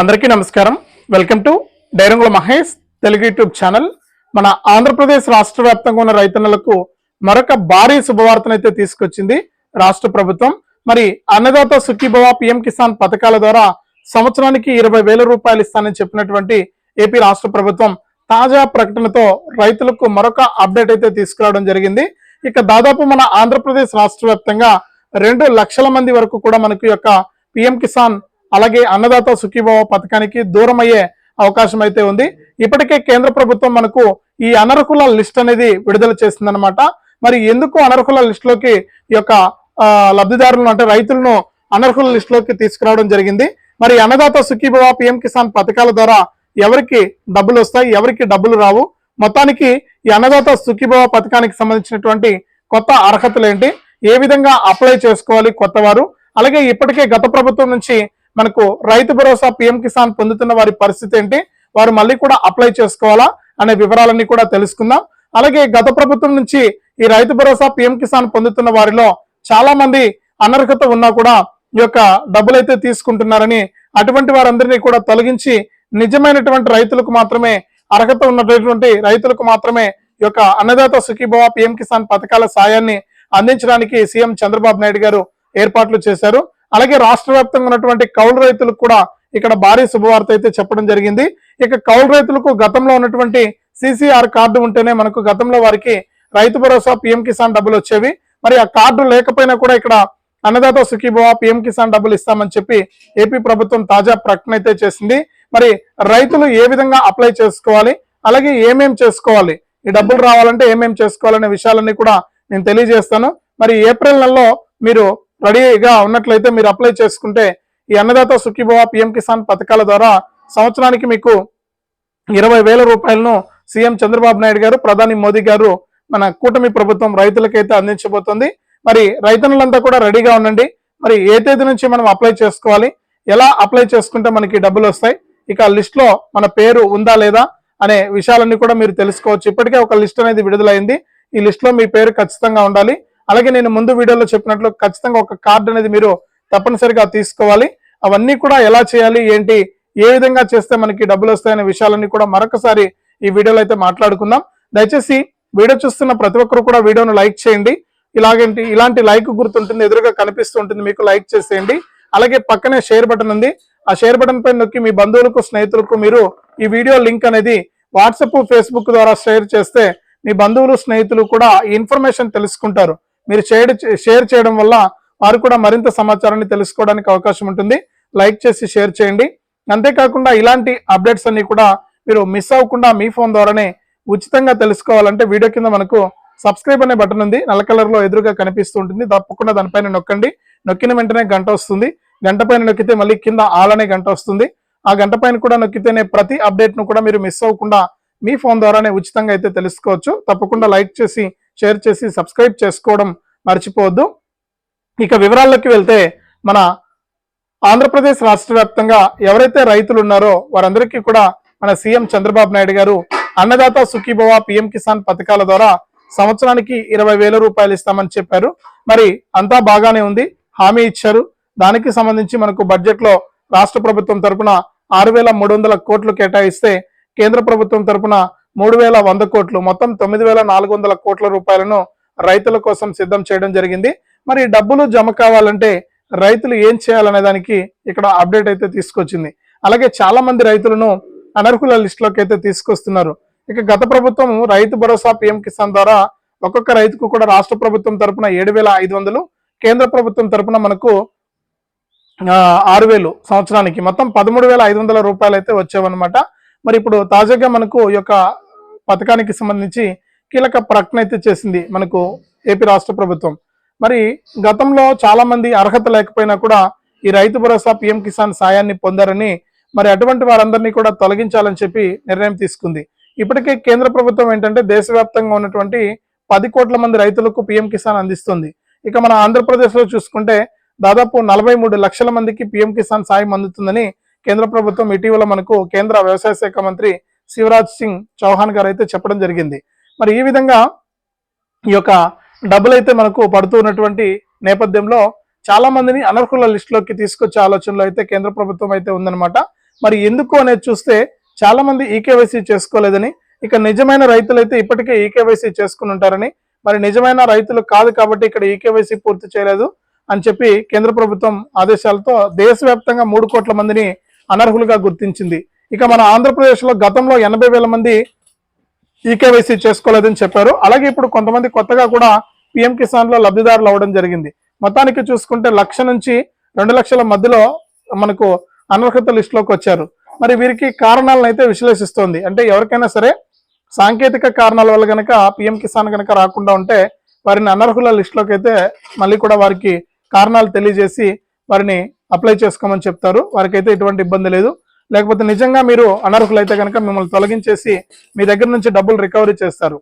అందరికీ నమస్కారం. Welcome to డైరంగుల మహేష్ తెలుగు యూట్యూబ్ ఛానల్. మన ఆంధ్రప్రదేశ్ రాష్ట్ర వ్యాప్తంగా ఉన్న రైతన్నలకు మరొక భారీ శుభవార్తనైతే తీసుకొచ్చింది రాష్ట్ర ప్రభుత్వం. మరి అన్నదాత సుఖీభవ పిఎం కిసాన్ పథకాల ద్వారా సంవత్సరానికి ఇరవై వేల రూపాయలు ఇస్తానని చెప్పినటువంటి ఏపీ రాష్ట్ర ప్రభుత్వం తాజా ప్రకటనతో రైతులకు మరొక అప్డేట్ అయితే తీసుకురావడం జరిగింది. ఇక దాదాపు మన ఆంధ్రప్రదేశ్ రాష్ట్ర వ్యాప్తంగా రెండు లక్షల మంది వరకు కూడా మనకు యొక్క పిఎం కిసాన్ అలాగే అన్నదాత సుఖీభావ పథకానికి దూరం అయ్యే అవకాశం అయితే ఉంది. ఇప్పటికే కేంద్ర ప్రభుత్వం మనకు ఈ అనర్హుల లిస్ట్ అనేది విడుదల చేసిందనమాట మరి ఎందుకు అనర్హుల లిస్టులోకి ఈ యొక్క లబ్ధిదారులను అంటే రైతులను అనర్హుల లిస్టులోకి తీసుకురావడం జరిగింది. మరి అన్నదాత సుఖీభవ పిఎం కిసాన్ పథకాల ద్వారా ఎవరికి డబ్బులు వస్తాయి ఎవరికి డబ్బులు రావు? మొత్తానికి ఈ అన్నదాత సుఖీభవ పథకానికి సంబంధించినటువంటి కొత్త అర్హతలు ఏంటి? ఏ విధంగా అప్లై చేసుకోవాలి కొత్త వారు అలాగే ఇప్పటికే గత ప్రభుత్వం నుంచి మనకు రైతు భరోసా పిఎం కిసాన్ పొందుతున్న వారి పరిస్థితి ఏంటి? వారు మళ్ళీ కూడా అప్లై చేసుకోవాలా అనే వివరాలన్నీ కూడా తెలుసుకుందాం. అలాగే గత ప్రభుత్వం నుంచి ఈ రైతు భరోసా పిఎం కిసాన్ పొందుతున్న వారిలో చాలా మంది అనర్హత ఉన్నా కూడా ఈ యొక్క డబ్బులైతే తీసుకుంటున్నారని అటువంటి వారందరినీ కూడా తొలగించి నిజమైనటువంటి రైతులకు మాత్రమే అర్హత ఉన్నటువంటి రైతులకు మాత్రమే ఈ యొక్క అన్నదాత సుఖీభవ పిఎం కిసాన్ పథకాల సాయాన్ని అందించడానికి సీఎం చంద్రబాబు నాయుడు గారు ఏర్పాట్లు చేశారు. అలాగే రాష్ట్ర వ్యాప్తంగా ఉన్నటువంటి కౌలు రైతులకు కూడా ఇక్కడ భారీ శుభవార్త అయితే చెప్పడం జరిగింది. ఇక కౌలు రైతులకు గతంలో ఉన్నటువంటి సిసిఆర్ కార్డు ఉంటేనే మనకు గతంలో వారికి రైతు భరోసా పిఎం కిసాన్ డబ్బులు వచ్చేవి. మరి ఆ కార్డు లేకపోయినా కూడా ఇక్కడ అన్నదాత సుఖీభవ పిఎం కిసాన్ డబ్బులు ఇస్తామని చెప్పి ఏపీ ప్రభుత్వం తాజా ప్రకటన అయితే చేసింది. మరి రైతులు ఏ విధంగా అప్లై చేసుకోవాలి అలాగే ఏమేం చేసుకోవాలి ఈ డబ్బులు రావాలంటే ఏమేం చేసుకోవాలనే విషయాలన్నీ కూడా నేను తెలియజేస్తాను. మరి ఏప్రిల్ నెలలో మీరు రెడీగా ఉన్నట్లయితే మీరు అప్లై చేసుకుంటే ఈ అన్నదాత సుఖీభవ పిఎం కిసాన్ పథకాల ద్వారా సంవత్సరానికి మీకు ఇరవై వేల రూపాయలను సీఎం చంద్రబాబు నాయుడు గారు ప్రధాని మోదీ గారు మన కూటమి ప్రభుత్వం రైతులకైతే అందించబోతుంది. మరి రైతన్నులంతా కూడా రెడీగా ఉండండి. మరి ఏ తేదీ నుంచి మనం అప్లై చేసుకోవాలి ఎలా అప్లై చేసుకుంటే మనకి డబ్బులు వస్తాయి ఇక లిస్ట్లో మన పేరు ఉందా లేదా అనే విషయాలన్నీ కూడా మీరు తెలుసుకోవచ్చు. ఇప్పటికే ఒక లిస్ట్ అనేది విడుదలైంది. ఈ లిస్ట్లో మీ పేరు ఖచ్చితంగా ఉండాలి. అలాగే నేను ముందు వీడియోలో చెప్పినట్లు ఖచ్చితంగా ఒక కార్డు అనేది మీరు తప్పనిసరిగా తీసుకోవాలి. అవన్నీ కూడా ఎలా చేయాలి ఏంటి ఏ విధంగా చేస్తే మనకి డబ్బులు వస్తాయనే విషయాలన్నీ కూడా మరొకసారి ఈ వీడియోలో అయితే మాట్లాడుకుందాం. దయచేసి వీడియో చూస్తున్న ప్రతి ఒక్కరు కూడా వీడియోను లైక్ చేయండి. ఇలాగంటి ఇలాంటి లైక్ గుర్తుంటుంది ఎదురుగా కనిపిస్తూ ఉంటుంది మీకు లైక్ చేసేయండి. అలాగే పక్కనే షేర్ బటన్ ఉంది. ఆ షేర్ బటన్ పై నొక్కి మీ బంధువులకు స్నేహితులకు మీరు ఈ వీడియో లింక్ అనేది వాట్సాప్ ఫేస్బుక్ ద్వారా షేర్ చేస్తే మీ బంధువులు స్నేహితులు కూడా ఈ ఇన్ఫర్మేషన్ తెలుసుకుంటారు. మీరు షేర్ షేర్ చేయడం వల్ల వారు కూడా మరింత సమాచారాన్ని తెలుసుకోవడానికి అవకాశం ఉంటుంది. లైక్ చేసి షేర్ చేయండి. అంతేకాకుండా ఇలాంటి అప్డేట్స్ అన్ని కూడా మీరు మిస్ అవ్వకుండా మీ ఫోన్ ద్వారానే ఉచితంగా తెలుసుకోవాలంటే వీడియో కింద మనకు సబ్స్క్రైబ్ అనే బటన్ ఉంది. నల్ల కలర్లో ఎదురుగా కనిపిస్తూ ఉంటుంది. తప్పకుండా దానిపైన నొక్కండి. నొక్కిన వెంటనే గంట వస్తుంది. గంట పైన నొక్కితే మళ్ళీ కింద ఆల్ అనే గంట వస్తుంది. ఆ గంట పైన కూడా నొక్కితేనే ప్రతి అప్డేట్ను కూడా మీరు మిస్ అవ్వకుండా మీ ఫోన్ ద్వారానే ఉచితంగా అయితే తెలుసుకోవచ్చు. తప్పకుండా లైక్ చేసి షేర్ చేసి సబ్స్క్రైబ్ చేసుకోవడం మర్చిపోవద్దు. ఇక వివరాల్లోకి వెళ్తే మన ఆంధ్రప్రదేశ్ రాష్ట్ర వ్యాప్తంగా ఎవరైతే రైతులు ఉన్నారో వారందరికీ కూడా మన సీఎం చంద్రబాబు నాయుడు గారు అన్నదాత సుఖీభవ పిఎం కిసాన్ పథకాల ద్వారా సంవత్సరానికి ఇరవై వేల రూపాయలు ఇస్తామని చెప్పారు. మరి అంతా బాగానే ఉంది. హామీ ఇచ్చారు. దానికి సంబంధించి మనకు బడ్జెట్లో రాష్ట్ర ప్రభుత్వం తరపున ఆరు వేల మూడు వందల కోట్లు కేటాయిస్తే కేంద్ర ప్రభుత్వం తరపున మూడు వేల వంద కోట్లు మొత్తం తొమ్మిది వేల నాలుగు వందల కోట్ల రూపాయలను రైతుల కోసం సిద్ధం చేయడం జరిగింది. మరి డబ్బులు జమ కావాలంటే రైతులు ఏం చేయాలనే దానికి ఇక్కడ అప్డేట్ అయితే తీసుకొచ్చింది. అలాగే చాలా మంది రైతులను అనర్హుల లిస్టులోకి అయితే తీసుకొస్తున్నారు. ఇక గత ప్రభుత్వం రైతు భరోసా పిఎం కిసాన్ ద్వారా ఒక్కొక్క రైతుకు కూడా రాష్ట్ర ప్రభుత్వం తరపున ఏడు వేల ఐదు వందలు కేంద్ర ప్రభుత్వం తరపున మనకు ఆరు వేలు సంవత్సరానికి. మొత్తం పదమూడు వేల ఐదు వందల రూపాయలు అయితే వచ్చేవన్నమాట. మరి ఇప్పుడు తాజాగా మనకు ఈ యొక్క పథకానికి సంబంధించి కీలక ప్రకటన అయితే చేసింది మనకు ఏపీ రాష్ట్ర ప్రభుత్వం. మరి గతంలో చాలా మంది అర్హత లేకపోయినా కూడా ఈ రైతు భరోసా పిఎం కిసాన్ సాయాన్ని పొందారని మరి అటువంటి వారందరినీ కూడా తొలగించాలని చెప్పి నిర్ణయం తీసుకుంది. ఇప్పటికే కేంద్ర ప్రభుత్వం ఏంటంటే దేశవ్యాప్తంగా ఉన్నటువంటి పది కోట్ల మంది రైతులకు పిఎం కిసాన్ అందిస్తుంది. ఇక మన ఆంధ్రప్రదేశ్లో చూసుకుంటే దాదాపు నలభై మూడు లక్షల మందికి పిఎం కిసాన్ సాయం అందుతుందని కేంద్ర ప్రభుత్వం ఇటీవల మనకు కేంద్ర వ్యవసాయ శాఖ మంత్రి శివరాజ్ సింగ్ చౌహాన్ గారు అయితే చెప్పడం జరిగింది. మరి ఈ విధంగా ఈ యొక్క డబ్బులు అయితే మనకు పడుతూ ఉన్నటువంటి నేపథ్యంలో చాలా మందిని అనర్హుల లిస్టులోకి తీసుకొచ్చే ఆలోచనలో అయితే కేంద్ర ప్రభుత్వం అయితే ఉందన్నమాట. మరి ఎందుకు అనేది చూస్తే చాలా మంది ఈకేవైసీ చేసుకోలేదని ఇక నిజమైన రైతులైతే ఇప్పటికే ఈకేవైసీ చేసుకుని ఉంటారని మరి నిజమైన రైతులు కాదు కాబట్టి ఇక్కడ ఈకేవైసీ పూర్తి చేయలేదు అని చెప్పి కేంద్ర ప్రభుత్వం ఆదేశాలతో దేశవ్యాప్తంగా మూడు కోట్ల మందిని అనర్హులుగా గుర్తించింది. ఇక మన ఆంధ్రప్రదేశ్లో గతంలో ఎనభై వేల మంది ఈకేవైసీ చేసుకోలేదని చెప్పారు. అలాగే ఇప్పుడు కొంతమంది కొత్తగా కూడా పిఎం కిసాన్లో లబ్ధిదారులు అవ్వడం జరిగింది. మొత్తానికి చూసుకుంటే లక్ష నుంచి రెండు లక్షల మధ్యలో మనకు అనర్హత లిస్టులోకి వచ్చారు. మరి వీరికి కారణాలను అయితే విశ్లేషిస్తోంది. అంటే ఎవరికైనా సరే సాంకేతిక కారణాల వల్ల గనక పిఎం కిసాన్ కనుక రాకుండా ఉంటే వారిని అనర్హుల లిస్టులోకి అయితే మళ్ళీ కూడా వారికి కారణాలు తెలియజేసి వారిని అప్లై చేసుకోమని చెప్తారు. వారికైతే ఎటువంటి ఇబ్బంది లేదు. లేకపోతే నిజంగా మీరు అనర్హులైతే కనుక మిమ్మల్ని తొలగించేసి మీ దగ్గర నుంచి డబ్బులు రికవరీ చేస్తారు.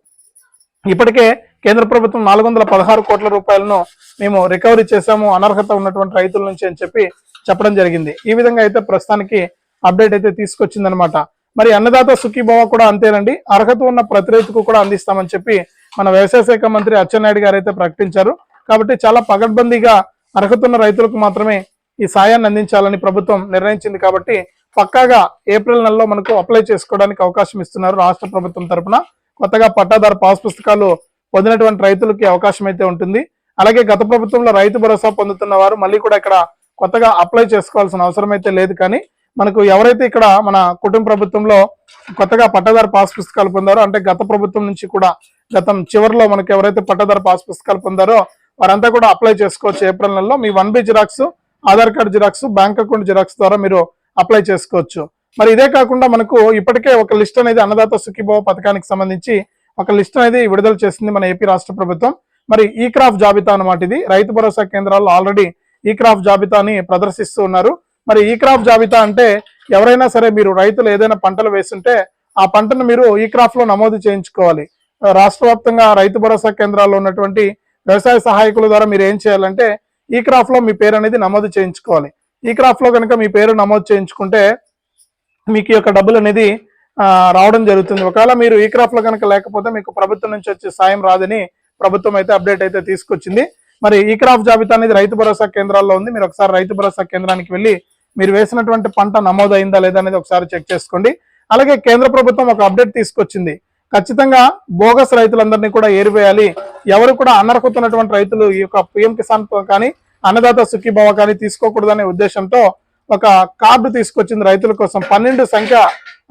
ఇప్పటికే కేంద్ర ప్రభుత్వం నాలుగు వందల పదహారు కోట్ల రూపాయలను మేము రికవరీ చేశాము అనర్హత ఉన్నటువంటి రైతుల నుంచి అని చెప్పి చెప్పడం జరిగింది. ఈ విధంగా అయితే ప్రస్తుతానికి అప్డేట్ అయితే తీసుకొచ్చిందనమాట మరి అన్నదాత సుఖీభావ కూడా అంతేనండి. అర్హత ఉన్న ప్రతి రైతుకు కూడా అందిస్తామని చెప్పి మన వ్యవసాయ శాఖ మంత్రి అచ్చెన్నాయుడు గారు అయితే ప్రకటించారు. కాబట్టి చాలా పగడ్బందీగా అర్హత ఉన్న రైతులకు మాత్రమే ఈ సాయాన్ని అందించాలని ప్రభుత్వం నిర్ణయించింది కాబట్టి పక్కాగా ఏప్రిల్ నెలలో మనకు అప్లై చేసుకోవడానికి అవకాశం ఇస్తున్నారు రాష్ట్ర ప్రభుత్వం తరఫున కొత్తగా పట్టాదారు పాస్ పుస్తకాలు పొందినటువంటి రైతులకి అవకాశం అయితే ఉంటుంది. అలాగే గత ప్రభుత్వంలో రైతు భరోసా పొందుతున్న వారు మళ్ళీ కూడా ఇక్కడ కొత్తగా అప్లై చేసుకోవాల్సిన అవసరం అయితే లేదు. కానీ మనకు ఎవరైతే ఇక్కడ మన కుటుంబ ప్రభుత్వంలో కొత్తగా పట్టాదారు పాస్ పుస్తకాలు పొందారో అంటే గత ప్రభుత్వం నుంచి కూడా గతం చివరిలో మనకు ఎవరైతే పట్టాదారు పాస్ పుస్తకాలు పొందారో వారంతా కూడా అప్లై చేసుకోవచ్చు. ఏప్రిల్ నెలలో మీ one B xerox Aadhaar card xerox bank account xerox ద్వారా మీరు అప్లై చేసుకోవచ్చు. మరి ఇదే కాకుండా మనకు ఇప్పటికే ఒక లిస్ట్ అనేది అన్నదాత సుఖీభావ పథకానికి సంబంధించి ఒక లిస్ట్ అనేది విడుదల చేసింది మన ఏపీ రాష్ట్ర ప్రభుత్వం. మరి ఈ క్రాఫ్ జాబితా అనమాట ఇది. రైతు భరోసా కేంద్రాల్లో ఆల్రెడీ ఈ క్రాఫ్ జాబితాని ప్రదర్శిస్తూ ఉన్నారు. మరి ఈ క్రాఫ్ జాబితా అంటే ఎవరైనా సరే మీరు రైతులు ఏదైనా పంటలు వేస్తుంటే ఆ పంటను మీరు ఈ క్రాఫ్లో నమోదు చేయించుకోవాలి. రాష్ట్ర వ్యాప్తంగా రైతు భరోసా కేంద్రాల్లో ఉన్నటువంటి వ్యవసాయ సహాయకుల ద్వారా మీరు ఏం చేయాలంటే ఈ క్రాఫ్లో మీ పేరు అనేది నమోదు చేయించుకోవాలి. ఈ క్రాఫ్ట్లో కనుక మీ పేరు నమోదు చేయించుకుంటే మీకు ఈ యొక్క డబ్బులు అనేది రావడం జరుగుతుంది. ఒకవేళ మీరు ఈ క్రాఫ్ట్లో కనుక లేకపోతే మీకు ప్రభుత్వం నుంచి వచ్చే సాయం రాదని ప్రభుత్వం అయితే అప్డేట్ అయితే తీసుకొచ్చింది. మరి ఈ క్రాఫ్ జాబితా అనేది రైతు భరోసా కేంద్రాల్లో ఉంది. మీరు ఒకసారి రైతు భరోసా కేంద్రానికి వెళ్ళి మీరు వేసినటువంటి పంట నమోదైందా లేదా అనేది ఒకసారి చెక్ చేసుకోండి. అలాగే కేంద్ర ప్రభుత్వం ఒక అప్డేట్ తీసుకొచ్చింది. ఖచ్చితంగా బోగస్ రైతులందరినీ కూడా ఏరివేయాలి. ఎవరు కూడా అనర్హుతున్నటువంటి రైతులు ఈ యొక్క పిఎం కిసాన్ కానీ అన్నదాత సుఖీభావ కానీ తీసుకోకూడదనే ఉద్దేశంతో ఒక కార్డు తీసుకొచ్చింది రైతుల కోసం. పన్నెండు సంఖ్య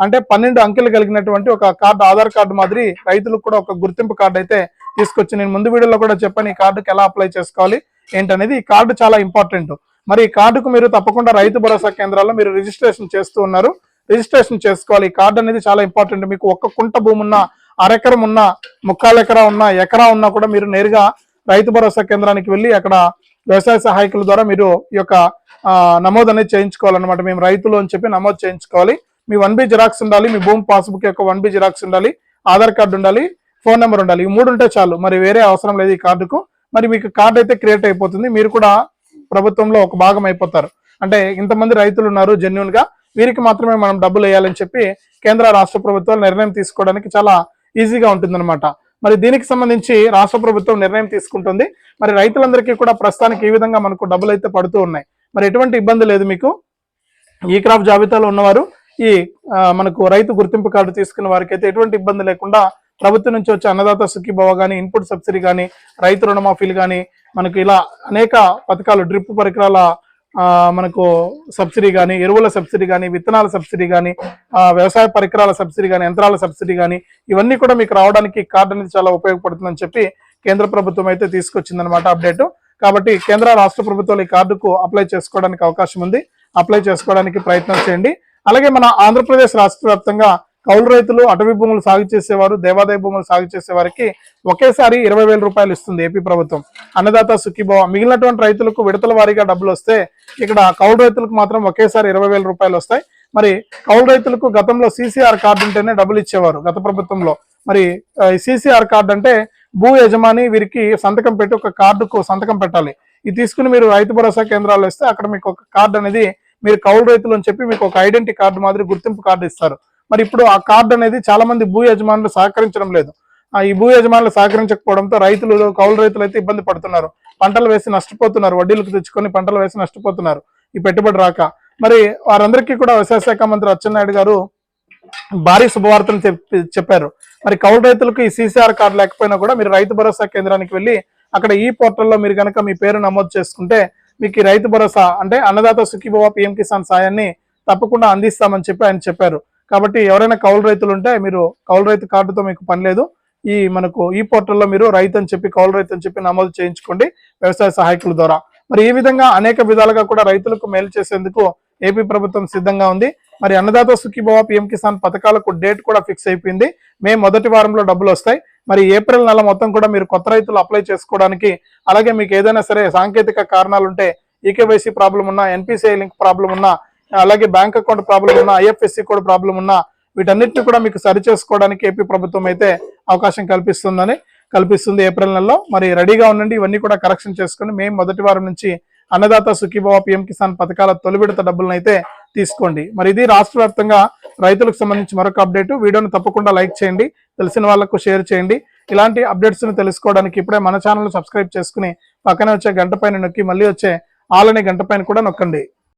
అంటే పన్నెండు అంకెలు కలిగినటువంటి ఒక కార్డు ఆధార్ కార్డు మాదిరి రైతులకు కూడా ఒక గుర్తింపు కార్డు అయితే తీసుకొచ్చి నేను ముందు వీడియోలో కూడా చెప్పాను ఈ కార్డుకి ఎలా అప్లై చేసుకోవాలి ఏంటనేది. ఈ కార్డు చాలా ఇంపార్టెంట్. మరి ఈ కార్డుకు మీరు తప్పకుండా రైతు భరోసా కేంద్రాల్లో మీరు రిజిస్ట్రేషన్ చేస్తూ ఉన్నారు. రిజిస్ట్రేషన్ చేసుకోవాలి. ఈ కార్డు అనేది చాలా ఇంపార్టెంట్. మీకు ఒక్క కుంట భూమి ఉన్నా అరెకరం ఉన్నా ముక్కాలు ఎకరా ఉన్నా ఎకరా ఉన్నా కూడా మీరు నేరుగా రైతు భరోసా కేంద్రానికి వెళ్ళి అక్కడ వ్యవసాయ సహాయకుల ద్వారా మీరు ఈ యొక్క నమోదు అనేది చేయించుకోవాలన్నమాట. మేము రైతులు అని చెప్పి నమోదు చేయించుకోవాలి. మీ వన్ బి జిరాక్స్ ఉండాలి మీ భూమి పాస్బుక్ యొక్క వన్ బి జిరాక్స్ ఉండాలి ఆధార్ కార్డు ఉండాలి ఫోన్ నెంబర్ ఉండాలి. ఈ మూడు ఉంటే చాలు. మరి వేరే అవసరం లేదు ఈ కార్డుకు. మరి మీకు కార్డు అయితే క్రియేట్ అయిపోతుంది. మీరు కూడా ప్రభుత్వంలో ఒక భాగం అయిపోతారు. అంటే ఇంతమంది రైతులు ఉన్నారు జెన్యున్గా. వీరికి మాత్రమే మనం డబ్బులు వేయాలని చెప్పి కేంద్ర రాష్ట్ర ప్రభుత్వాలు నిర్ణయం తీసుకోవడానికి చాలా ఈజీగా ఉంటుందన్నమాట. మరి దీనికి సంబంధించి రాష్ట్ర ప్రభుత్వం నిర్ణయం తీసుకుంటుంది. మరి రైతులందరికీ కూడా ప్రస్తుతానికి ఈ విధంగా మనకు డబ్బులు అయితే పడుతూ ఉన్నాయి. మరి ఎటువంటి ఇబ్బంది లేదు మీకు. ఈ క్రాప్ జాబితాలో ఉన్నవారు ఈ మనకు రైతు గుర్తింపు కార్డు తీసుకున్న వారికి అయితే ఎటువంటి ఇబ్బంది లేకుండా ప్రభుత్వం నుంచి వచ్చే అన్నదాత సుఖీభవ కానీ ఇన్పుట్ సబ్సిడీ కానీ రైతు రుణమాఫీలు కానీ మనకు ఇలా అనేక పథకాలు డ్రిప్ పరికరాల మనకు సబ్సిడీ కానీ ఎరువుల సబ్సిడీ కానీ విత్తనాల సబ్సిడీ కానీ వ్యవసాయ పరికరాల సబ్సిడీ కానీ యంత్రాల సబ్సిడీ కానీ ఇవన్నీ కూడా మీకు రావడానికి కార్డు అనేది చాలా ఉపయోగపడుతుందని చెప్పి కేంద్ర ప్రభుత్వం అయితే తీసుకొచ్చిందనమాట అప్డేట్ కాబట్టి కేంద్ర రాష్ట్ర ప్రభుత్వాలు ఈ కార్డుకు అప్లై చేసుకోవడానికి అవకాశం ఉంది. అప్లై చేసుకోవడానికి ప్రయత్నం చేయండి. అలాగే మన ఆంధ్రప్రదేశ్ రాష్ట్ర వ్యాప్తంగా కౌలు రైతులు అటవీ భూములు సాగు చేసేవారు దేవాదాయ భూములు సాగు చేసేవారికి ఒకేసారి ఇరవై వేల రూపాయలు ఇస్తుంది ఏపీ ప్రభుత్వం. అన్నదాత సుఖీభవ. మిగిలినటువంటి రైతులకు విడతల వారీగా డబ్బులు వస్తే ఇక్కడ కౌలు రైతులకు మాత్రం ఒకేసారి ఇరవై వేల రూపాయలు వస్తాయి. మరి కౌలు రైతులకు గతంలో సీసీఆర్ కార్డు ఉంటేనే డబ్బులు ఇచ్చేవారు గత ప్రభుత్వంలో. మరి సీసీఆర్ కార్డు అంటే భూ యజమాని వీరికి సంతకం పెట్టి ఒక కార్డుకు సంతకం పెట్టాలి. ఇది తీసుకుని మీరు రైతు భరోసా కేంద్రాల్లో ఇస్తే అక్కడ మీకు ఒక కార్డు అనేది మీరు కౌలు రైతులు అని చెప్పి మీకు ఒక ఐడెంటిటీ కార్డు మాదిరి గుర్తింపు కార్డు ఇస్తారు. మరి ఇప్పుడు ఆ కార్డు అనేది చాలా మంది భూ యజమానులు సహకరించడం లేదు. ఆ ఈ భూ యజమానులు సహకరించకపోవడంతో రైతులు కౌలు రైతులు అయితే ఇబ్బంది పడుతున్నారు. పంటలు వేసి నష్టపోతున్నారు. వడ్డీలకు తెచ్చుకొని పంటలు వేసి నష్టపోతున్నారు. ఈ పెట్టుబడి రాక. మరి వారందరికీ కూడా వ్యవసాయ శాఖ మంత్రి అచ్చెన్నాయుడు గారు భారీ శుభవార్తలు చెప్పి- చెప్పారు. మరి కౌలు రైతులకు ఈ సీసీఆర్ కార్డు లేకపోయినా కూడా మీరు రైతు భరోసా కేంద్రానికి వెళ్ళి అక్కడ ఈ పోర్టల్లో మీరు కనుక మీ పేరు నమోదు చేసుకుంటే మీకు ఈ రైతు భరోసా అంటే అన్నదాత సుఖీభవ పిఎం కిసాన్ సాయాన్ని తప్పకుండా అందిస్తామని చెప్పి ఆయన చెప్పారు. కాబట్టి ఎవరైనా కౌలు రైతులు ఉంటే మీరు కౌలు రైతు కార్డుతో మీకు పని లేదు. ఈ మనకు ఈ పోర్టల్లో మీరు రైతు అని చెప్పి కౌలు రైతు అని చెప్పి నమోదు చేయించుకోండి వ్యవసాయ సహాయకుల ద్వారా. మరి ఈ విధంగా అనేక విధాలుగా కూడా రైతులకు మేలు చేసేందుకు ఏపీ ప్రభుత్వం సిద్ధంగా ఉంది. మరి అన్నదాత సుఖీభవ పిఎం కిసాన్ పథకాలకు డేట్ కూడా ఫిక్స్ అయిపోయింది. మే మొదటి వారంలో డబ్బులు వస్తాయి. మరి ఏప్రిల్ నెల మొత్తం కూడా మీరు కొత్త రైతులు అప్లై చేసుకోవడానికి అలాగే మీకు ఏదైనా సరే సాంకేతిక కారణాలు ఉంటే ఈకేవైసీ ప్రాబ్లం ఉన్నా ఎన్పిసిఐ లింక్ ప్రాబ్లం ఉన్నా అలాగే బ్యాంక్ అకౌంట్ ప్రాబ్లం ఉన్నా ఐఎఫ్ఎస్సి కోడ్ ప్రాబ్లం ఉన్నా వీటన్నిటిని కూడా మీకు సరి చేసుకోవడానికి ఏపీ ప్రభుత్వం అయితే అవకాశం కల్పిస్తుందని కల్పిస్తుంది ఏప్రిల్ నెలలో. మరి రెడీగా ఉండండి ఇవన్నీ కూడా కరెక్షన్ చేసుకుని మేము మొదటి వారం నుంచి అన్నదాత సుఖీభావ పిఎం కిసాన్ పథకాల తొలి విడత డబ్బులను అయితే తీసుకోండి. మరి ఇది రాష్ట్ర వ్యాప్తంగా రైతులకు సంబంధించి మరొక అప్డేట్. వీడియోను తప్పకుండా లైక్ చేయండి తెలిసిన వాళ్ళకు షేర్ చేయండి. ఇలాంటి అప్డేట్స్ని తెలుసుకోవడానికి ఇప్పుడే మన ఛానల్ సబ్స్క్రైబ్ చేసుకుని పక్కనే వచ్చే గంట పైన నొక్కి మళ్ళీ వచ్చే ఆలనే గంట పైన కూడా నొక్కండి.